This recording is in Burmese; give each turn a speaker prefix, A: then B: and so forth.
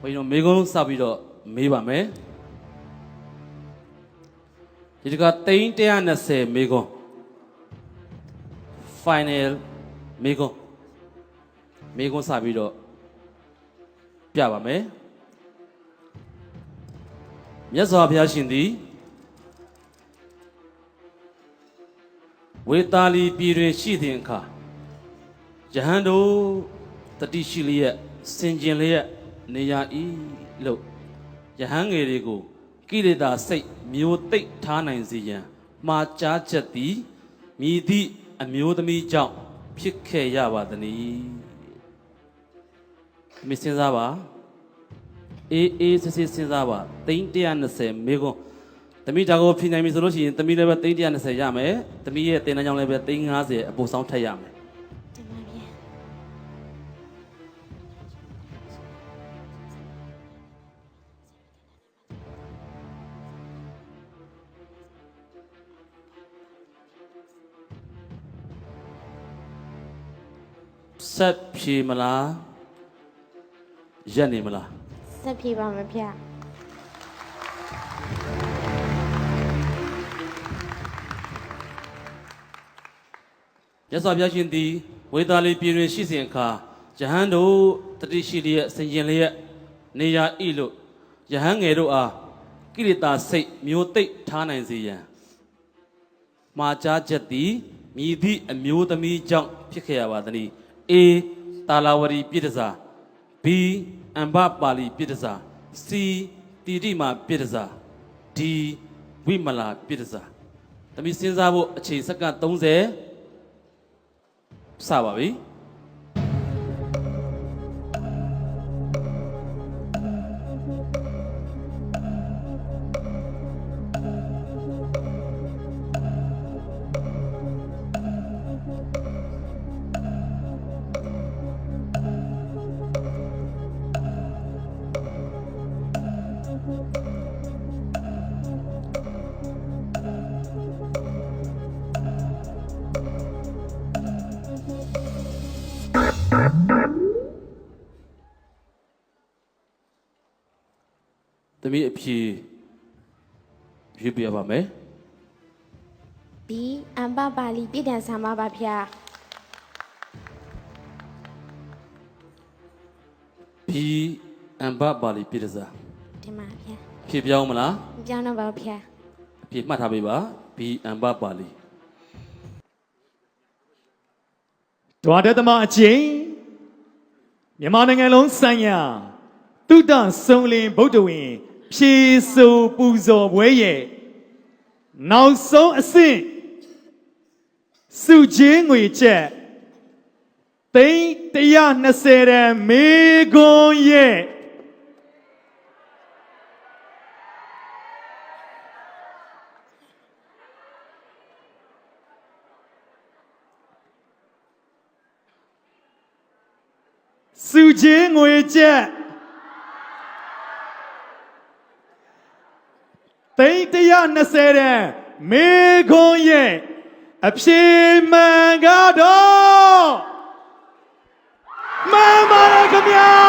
A: ဘုန်းကြီးတို့မေကုန်းစပြီးတော့မေးပါမယ်ဒီတကတိန်း120မေကုန်း final မေကုန်းမေကုန်းစပြီးတော့ပြပါမယ်မြတ်စွာဘုရားရှင်သည်ဝေတာလီပြည်တွင်ရှိသည့်အခါယဟန်တို့တတိရှိလျက်စင်ကျင်လျက် နေရ၏လို့ယဟန်ငယ်တွေကိုကိလေသာစိတ်မျိုးသိပ်ထားနိုင်စေရန်မှားကြားချက်သည်မြည်သည့်အမျိုးသမီးကြောင့်ဖြစ်ခဲ့ရပါသနည်းမစင်စားပါအေးအေးစစ်စစ်စဉ်းစားပါသိန်း120မေကွန်းသမီးဒါကိုဖြေနိုင်ပြီဆိုလို့ရှိရင်သမီးလည်းပဲသိန်း120ရမယ်သမီးရဲ့တင်တန်းကြောင့်လည်းပဲသိန်း90အပိုဆောင်ထက်ရမယ် ဆက်ဖြေမလားရက်နေမလား
B: ဆက်ပြေပါမယ်ဗျာ
A: မြတ်စွာဘုရားရှင်သည်ဝေသာလီပြည်တွင်ရှိစဉ်အခါယဟန်တို့တတိရှိလျက်ဆင်ကျင်လျက်နေရဤလို့ယဟန်ငယ်တို့အားကိလေသာစိတ်မျိုးသိပ်ထားနိုင်စေရန်မှာကြားချက်သည်မြည်သည့်အမျိုးသမီးကြောင့်ဖြစ်ခဲ့ရပါသည်။ A တာလာဝရီပြည်တစား B အမ္ဘပါဠိပြည်တစား C တိတိမာပြည်တစား D ဝိမလာပြည်တစား။သမီးစဉ်းစားဖို့အချိန်စက္ကန့်30စပါပြီ သမီးအဖြေရွေးပြပါမယ်
B: ဘီအမ်ဘပါလီပြည်တန်ဆာမပါဗျာ
A: B အမ္ဘပါဠိပြည်တစား
B: တင်ပါဗျာ
A: ဖြေပြောင်းမလား
B: မပြောင်းတော့ပါဘူးဗျာ
A: အဖြေမှတ်ထားပေးပါ B အမ္ဘပါဠိ
C: ဒွါဒသမအချင်းမြန်မာနိုင်ငံလုံးဆိုင်ရာတုဒ္ဒဆုံလင်ဗုဒ္ဓဝင် ဖြေဆိုပူဇော်ပွဲရဲ့နောက်ဆုံးအဆင့်စုချင်းငွေချက်သိန်း120ရန်မေခွန်ရဲ့စုချင်းငွေချက် သိန်း120ရန်မေခွန်ရဲ့အဖြေမှန်ကတော့မှန်ပါရဲ့ခင်ဗျာ